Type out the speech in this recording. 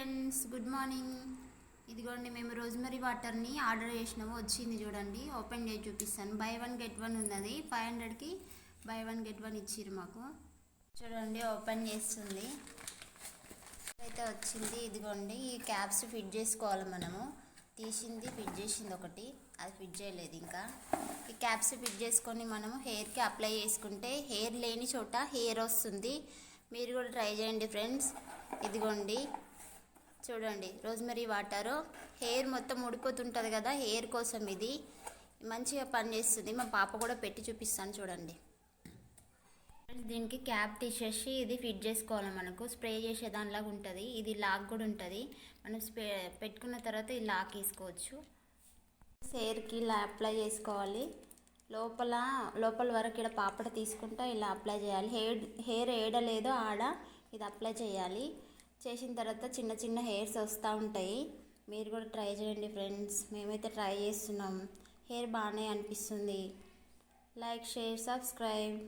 Friends good morning ఇదిగోండి మేము rosemary వాటర్ని ఆర్డర్ చేసినాము. వచ్చింది చూడండి. ఓపెన్ చేసి చూపిస్తాను. బై వన్ గెట్ వన్ ఉన్నది. ఫైవ్ హండ్రెడ్కి బై వన్ గెట్ వన్ ఇచ్చిర్రు మాకు. చూడండి ఓపెన్ చేస్తుంది. అయితే వచ్చింది. ఇదిగోండి ఈ క్యాప్స్ ఫిట్ చేసుకోవాలి మనము. తీసింది ఫిట్ చేసింది ఒకటి. అది ఫిట్ చేయలేదు ఇంకా. ఈ క్యాప్స్ ఫిట్ చేసుకొని మనము హెయిర్కి అప్లై చేసుకుంటే హెయిర్ లేని చోట హెయిర్ వస్తుంది. మీరు కూడా ట్రై చేయండి ఫ్రెండ్స్ ఇదిగోండి. చూడండి రోజ్మెరీ వాటరు. హెయిర్ మొత్తం ఉడిపోతుంటుంది కదా హెయిర్ కోసం ఇది. మంచిగా పనిచేస్తుంది. మా పాప కూడా పెట్టి చూపిస్తాను చూడండి. దీనికి క్యాప్ తీసేసి ఇది ఫిట్ చేసుకోవాలి మనకు. స్ప్రే చేసే దానిలాగా ఉంటుంది. ఇది లాక్ కూడా ఉంటుంది. మనం స్ప్రే పెట్టుకున్న తర్వాత ఈ లాక్ వేసుకోవచ్చు హెయిర్కి ఇలా అప్లై చేసుకోవాలి. లోపల లోపల వరకు ఇక్కడ పాపడ తీసుకుంటా ఇలా అప్లై చేయాలి. హెయిర్ హెయిర్ ఏడలేదో ఆడ ఇది అప్లై చేయాలి. చేసిన తర్వాత చిన్న చిన్న హెయిర్స్ వస్తూ ఉంటాయి. మీరు కూడా ట్రై చేయండి ఫ్రెండ్స్. మేమైతే ట్రై చేస్తున్నాం. హెయిర్ బాగానే అనిపిస్తుంది. Like share subscribe.